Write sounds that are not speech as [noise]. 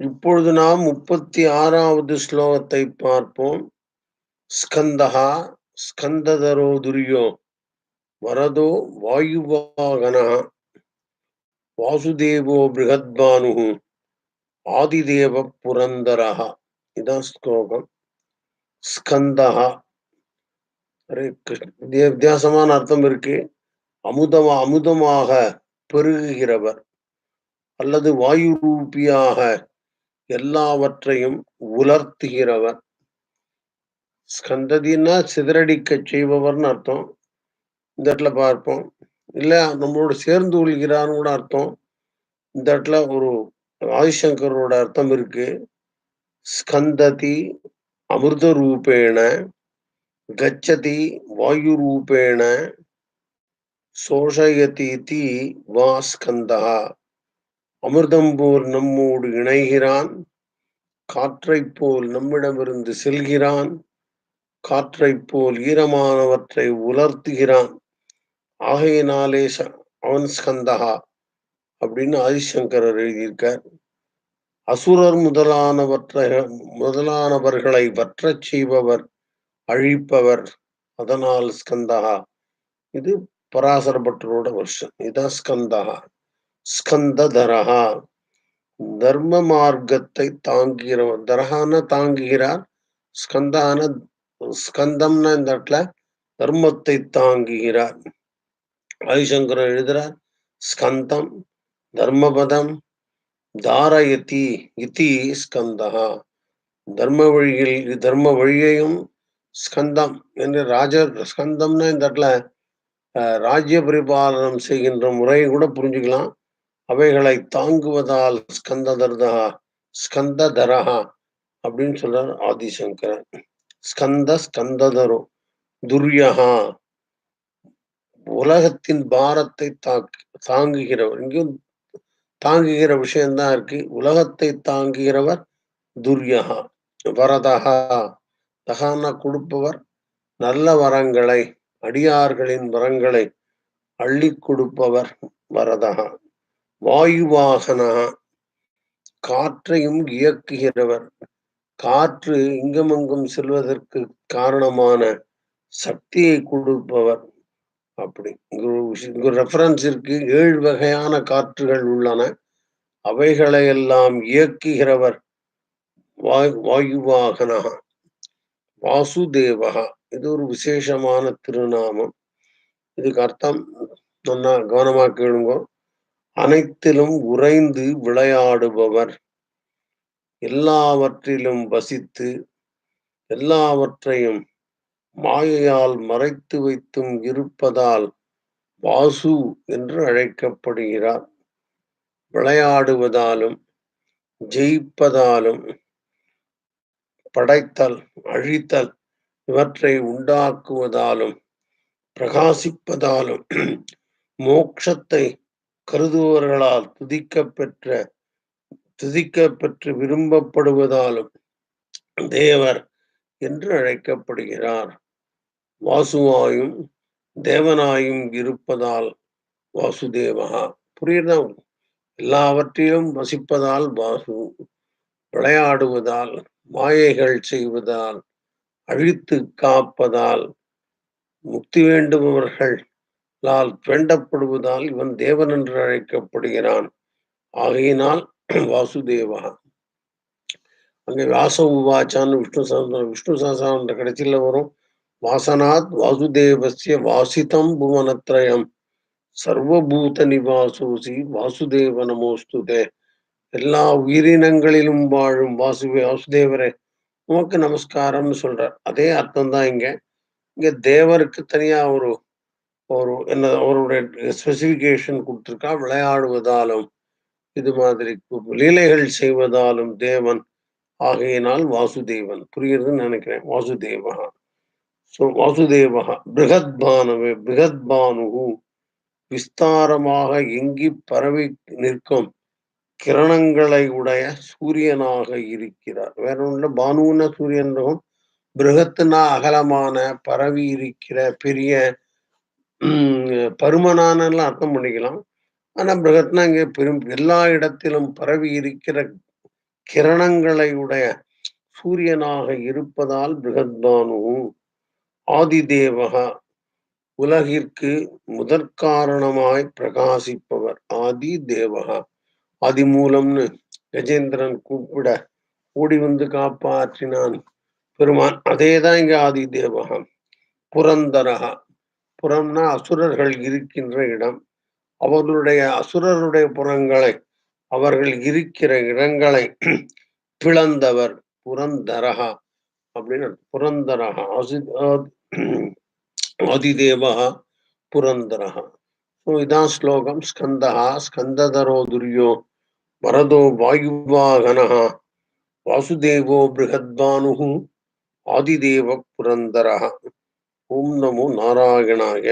இப்பொழுது நாம் முப்பத்தி ஆறாவது ஸ்லோகத்தை பார்ப்போம். ஸ்கந்தகா ஸ்கந்ததரோ துரியோ வரதோ வாயுவாகனா வாசுதேவோ பிருகத்பானு ஆதிதேவ புரந்தரா இதான் ஸ்லோகம். ஸ்கந்தகா வித்தியாசமான அர்த்தம் இருக்கு. அமுதமா அமுதமாக பெருகுகிறவர் அல்லது வாயு ரூபியாக எல்லாவற்றையும் உலர்த்துகிறவர். ஸ்கந்ததினா சிதறடிக்க செய்பவர்னு அர்த்தம். இந்த இடத்துல பார்ப்போம். இல்ல நம்மளோட சேர்ந்து கொள்கிறான்னு கூட அர்த்தம். இந்த இடத்துல ஒரு ஆதிசங்கரோட அர்த்தம் இருக்கு. ஸ்கந்ததி அமிர்த ரூபேண கச்சதி வாயு ரூபேண சோஷயதி வா ஸ்கந்தா. அமிர்தம்போல் நம்மோடு இணைகிறான். காற்றைப் போல் நம்மிடமிருந்து செல்கிறான். காற்றைப் போல் ஈரமானவற்றை உலர்த்துகிறான். ஆகையினாலே அவன் ஸ்கந்தகா அப்படின்னு ஆதிசங்கரர் எழுதியிருக்கார். அசுரர் முதலானவற்றை முதலானவர்களை வற்றச் செய்பவர் அழிப்பவர் அதனால் ஸ்கந்தகா இது பராசரபட்டரோட வருஷம் இதான் ஸ்கந்தகா ஸ்கந்ததரஹா. தர்ம மார்க்கத்தை தாங்குகிற தரஹான தாங்குகிறார். ஸ்கந்தான ஸ்கந்தம்னா இந்த இடத்துல தர்மத்தை தாங்குகிறார். ஆதிசங்கரன் எழுதுறார் ஸ்கந்தம் தர்மபதம் தாரயதி இத்தி ஸ்கந்தகா தர்ம வழியில் தர்ம வழியையும் ஸ்கந்தம் என்று ராஜ ஸ்கந்தம்னா இந்த இடத்துல ராஜ்ய பரிபாலனம் செய்கின்ற முறையை கூட புரிஞ்சுக்கலாம். அவைகளை தாங்குவதால் ஸ்கந்ததர்தா ஸ்கந்ததரஹா அப்படின்னு சொல்றார் ஆதிசங்கரன். ஸ்கந்த ஸ்கந்ததரோ துர்யஹா. உலகத்தின் பாரத்தை தாக்கு தாங்குகிறவர். இங்கேயும் தாங்குகிற விஷயம்தான் இருக்கு. உலகத்தை தாங்குகிறவர் துர்யகா வரதகா தகானா கொடுப்பவர் நல்ல வரங்களை அடியார்களின் வரங்களை அள்ளி கொடுப்பவர் வரதகா வாயுவாகனா காற்றையும் இயக்குகிறவர். காற்று இங்கமங்கும் செல்வதற்கு காரணமான சக்தியை கொடுப்பவர். அப்படி. இங்க ரெஃபரன்ஸ் இருக்கு. ஏழு வகையான காற்றுகள் உள்ளன. அவைகளை எல்லாம் இயக்குகிறவர் வாய் வாயுவாகனா. வாசுதேவகா இது ஒரு விசேஷமான திருநாமம். இதுக்கு அர்த்தம் சொன்னா கவனமா கேளுங்க. அனைத்திலும் உறைந்து விளையாடுபவர். எல்லாவற்றிலும் வசித்து எல்லாவற்றையும் மாயையால் மறைத்து வைத்தும் இருப்பதால் வாசு என்று அழைக்கப்படுகிறார். விளையாடுவதாலும் ஜெயிப்பதாலும் படைத்தல் அழித்தல் இவற்றை உண்டாக்குவதாலும் பிரகாசிப்பதாலும் மோக்ஷத்தை கருதுவர்களால் துதிக்கப்பெற்ற துதிக்கப்பெற்று பெற்று விரும்பப்படுவதாலும் தேவர் என்று அழைக்கப்படுகிறார். வாசுவாயும் தேவனாயும் இருப்பதால் வாசுதேவகா புரியுதா? எல்லாவற்றிலும் வசிப்பதால் வாசு விளையாடுவதால் மாயைகள் செய்வதால் அழித்து காப்பதால் முக்தி வேண்டுபவர்கள் லால் வேண்டப்படுவதால் இவன் தேவன் என்று அழைக்கப்படுகிறான். ஆகையினால் [clears throat] வாசுதேவா. அங்கே வாச உவாச்சான்னு விஷ்ணு சஹஸ்ரம் விஷ்ணு சஹஸ்ரன்ற கடைசியில் வரும். வாசனாத் வாசுதேவசிய வாசிதம் புவனத்ரயம். சர்வபூத நிவாசோசி வாசுதேவ நமோஸ்துதே. எல்லா உயிரினங்களிலும் வாழும் வாசு வாசுதேவரே. உமக்கு நமஸ்காரம்னு சொல்றார். அதே அர்த்தம் தான் இங்க. இங்க தேவருக்கு தனியா ஒரு ஒரு என்ன அவருடைய ஸ்பெசிபிகேஷன் கொடுத்துருக்கா விளையாடுவதாலும் இது மாதிரி லீலைகள் செய்வதாலும் தேவன் ஆகையினால் வாசுதேவன் புரியுறதுன்னு நினைக்கிறேன் வாசுதேவா. ஸோ வாசுதேவா பிருகத்பானவே பிருகத்பானு விஸ்தாரமாக எங்கி பரவி நிற்கும் கிரணங்களை உடைய சூரியனாக இருக்கிறார். வேற ஒன்று பானுன்னா சூரியன் பிருகத்துனா அகலமான பரவி இருக்கிற பெரிய பருமனானலாம் அர்த்தம் பண்ணிக்கலாம். ஆனா பிருகத்னா இங்கே பெரும் எல்லா இடத்திலும் பரவி இருக்கிற கிரணங்களை உடைய சூரியனாக இருப்பதால் பிருகத்பானு ஆதிதேவகா உலகிற்கு முதற்காரணமாய் பிரகாசிப்பவர் ஆதி தேவகா ஆதி மூலம்னு கஜேந்திரன் கூப்பிட ஓடி வந்து காப்பாற்றினான். பெருமான் அதேதான் இங்க ஆதி தேவகா புரந்தரகா. புறம்னா அசுரர்கள் இருக்கின்ற இடம். அவர்களுடைய அசுரருடைய புறங்களை அவர்கள் இருக்கிற இடங்களை பிளந்தவர் புரந்தரகா அப்படின்னு புரந்தரகா அசி ஆதிதேவா புரந்தரகா. ஸோ இதான் ஸ்லோகம். ஸ்கந்தகா ஸ்கந்ததரோ துரியோ வரதோ வாயுவாகனா வாசுதேவோ பிருகத்பானு ஆதிதேவ புரந்தரகா. ஓம் நமோ நாராயணாக